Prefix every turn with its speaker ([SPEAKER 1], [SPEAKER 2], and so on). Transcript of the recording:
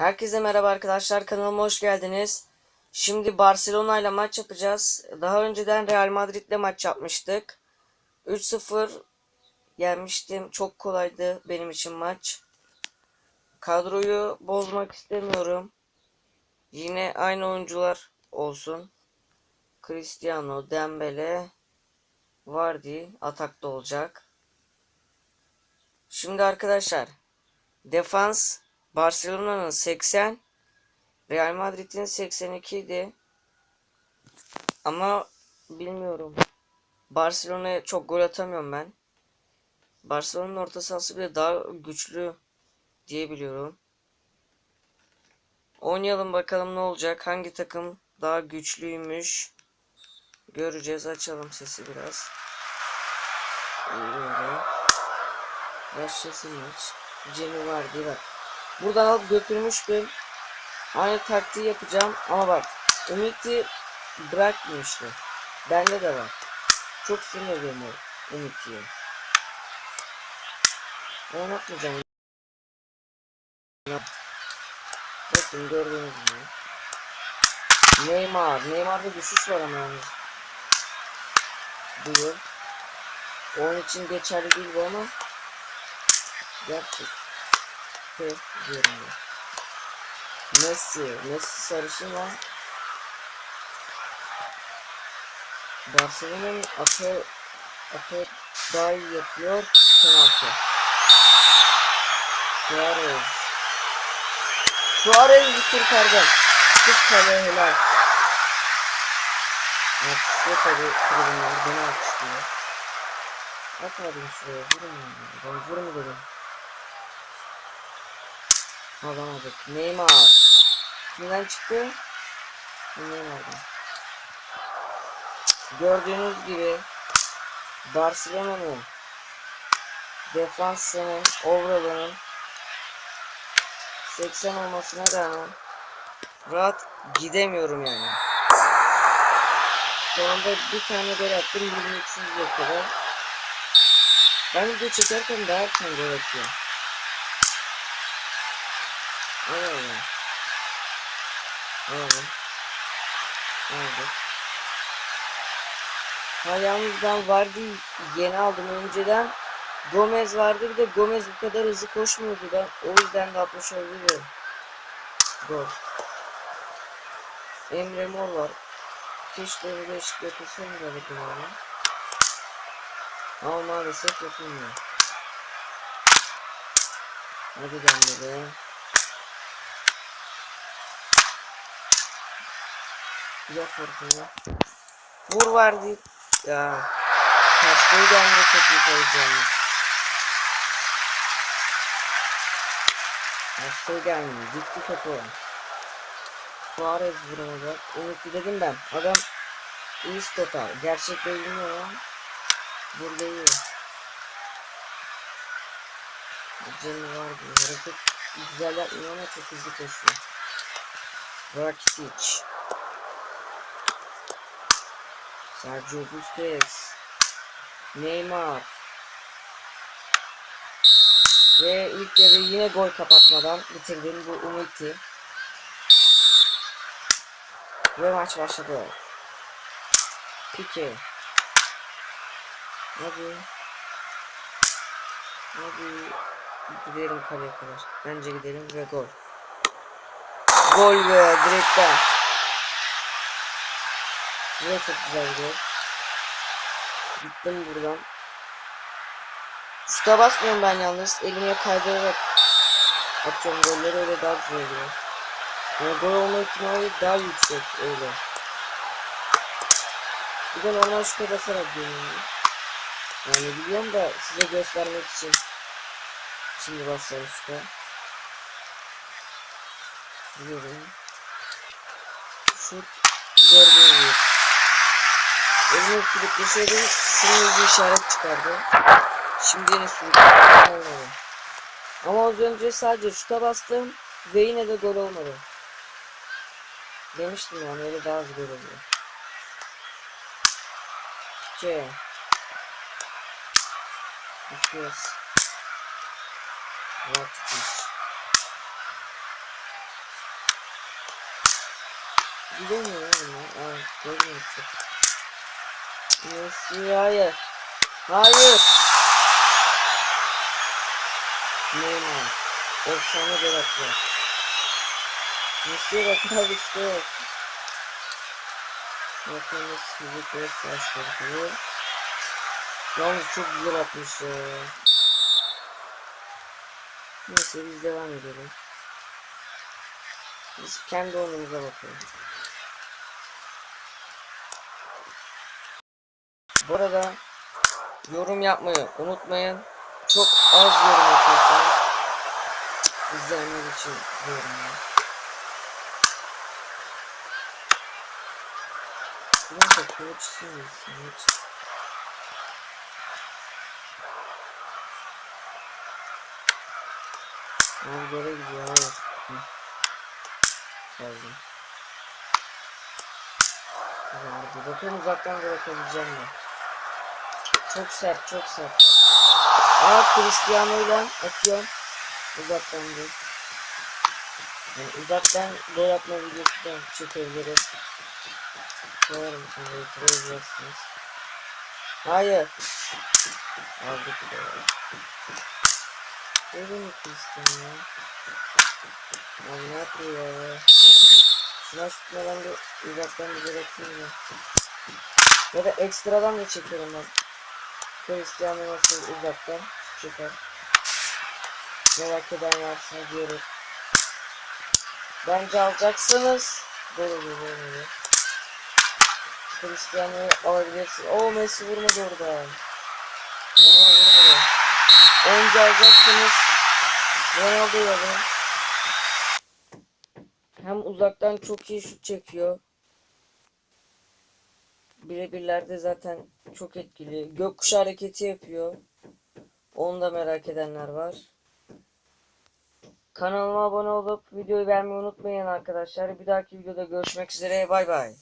[SPEAKER 1] Herkese merhaba arkadaşlar kanalıma hoş geldiniz. Şimdi Barcelona ile maç yapacağız. Daha önceden Real Madrid ile maç yapmıştık. 3-0 yenmiştim. Çok kolaydı benim için maç. Kadroyu bozmak istemiyorum. Yine aynı oyuncular olsun. Cristiano, Dembele, Vardy atakta olacak. Şimdi arkadaşlar defans Barcelona'nın 80, Real Madrid'in 82 idi. Ama bilmiyorum. Barcelona'ya çok gol atamıyorum ben. Barcelona'nın orta sahası bile daha güçlü diye biliyorum. Oynayalım bakalım ne olacak. Hangi takım daha güçlüymüş. Göreceğiz. Açalım sesi biraz. Böyle. Başlasın maç. Cemi var diye bak. Buradan alıp götürmüştüm. Aynı taktiği yapacağım ama bak Ümit'i bırakmıştı. Bende de var. Çok sinirliyim Ümit'i. Oynatmayacağım. Bakın gördüğünüz gibi. Neymar. Neymar'da düşüş var ama yalnız. Bu. Onun için geçerli değil bu ama. Gerçek şey diyorum ya. Messi, Messi sarışın var. Barcelona'nın atı atı daha iyi yapıyor. Penaltı. Suarez. Suarez'i kurtardım. Tut kale helal. Alkışlıyor tabi tribünler. Beni alkışlıyor. At abi şuraya vurun. Ben vurun dedim. Alamadık. Neymar. Kimden çıktı? Neymar'dan. Gördüğünüz gibi Barcelona'nın defansının overall'ının 80 olmasına rağmen rahat gidemiyorum yani. Sonunda bir tane gol attım 23. dakikada. Ben video çekerken daha erken gol atıyorum. Alalım. Aldık. Ha yalnız ben vardı yeni aldım önceden. Gomez vardı bir de Gomez bu kadar hızlı koşmuyordu ben. O yüzden de atmış olabilirim. Gol. Emre Mor var. Keşke bir değişik yapılsaydı da bakın ona. Ama maalesef yapılmıyor. Hadi Dembele. Yok ortaya. Vur vardı. Ya. Kaçtığı gelme çok iyi koyacağım. Kaçtığı gelme. Gitti topu. Suarez vuracak. Unuttu dedim ben. Adam iyi stoper. Gerçekte bilmiyor ama. Burada iyi. Cem var diyor. Hareket güzel yapmıyor ama çok hızlı koşuyor. Rakitic. Sergio Busquets. Neymar. Ve ilk yarı yine gol kapatmadan bitirdim bu Umut'i. Ve maç başladı. Pique. Hadi. Hadi. Gidelim kaleye kadar. Bence gidelim ve gol. Gol be direkten. Ve çok güzel gol. Gittim buradan. Şuta basmıyorum ben yalnız. Elime kaydırarak atıyorum golleri öyle daha güzel oluyor. Yani gol olma ihtimali daha yüksek öyle. Bir de normal şuta basarak dönüyorum. Yani biliyorum da size göstermek için. Şimdi basacağım şuta. Biliyorum. Şut gördüğünüz gibi. Elime sürükleşiyordum. Şunun bir işaret çıkardı. Şimdi yine sürükleşiyordum. Ama az önce sadece şuta bastım ve yine de gol olmadı. Demiştim yani öyle daha az gol oluyor. C. Busquets. Rakitic. Gidemiyor ya. Aa, görmüyor çok. Messi hayır. Hayır. Neymar. Efsane gol. Messi'ye bak abi işte. Bakalım Sivik ve saçları. Yalnız çok güzel atmış ya. Neyse biz devam edelim. Biz kendi oyunumuza bakalım. Bu arada yorum yapmayı unutmayın. Çok az yorum yapıyorsanız izleyenler için diyorum ya. Neyse kılıç hiç. Abi böyle gidiyor hayır. Geldim. Bakalım uzaktan gol atabileceğim mi? Çok sert çok sert. Aa Cristiano'yla atıyorum. Uzaktan gol. Yani uzaktan gol atma videosu da çekebilirim. Koyarım şimdi YouTube'a izlersiniz. Hayır. Aldık. Böyle mi Cristiano ya? Abi ne yapıyor ya? Şuna tutmadan bir uzaktan bir gol atayım ya. Ya da ekstradan da çekerim ben. Cristiano nasıl uzaktan çıkar. Merak eden varsa görür. Bence alacaksınız. Oluyor gol oluyor. Cristiano'yu alabilirsin. Oo Messi vurmadı orada. Aha alacaksınız. Ronaldo'yu alın. Hem uzaktan çok iyi şut çekiyor. Birebirlerde zaten çok etkili. Gökkuşağı hareketi yapıyor. Onu da merak edenler var. Kanalıma abone olup videoyu beğenmeyi unutmayın arkadaşlar. Bir dahaki videoda görüşmek üzere. Bay bay.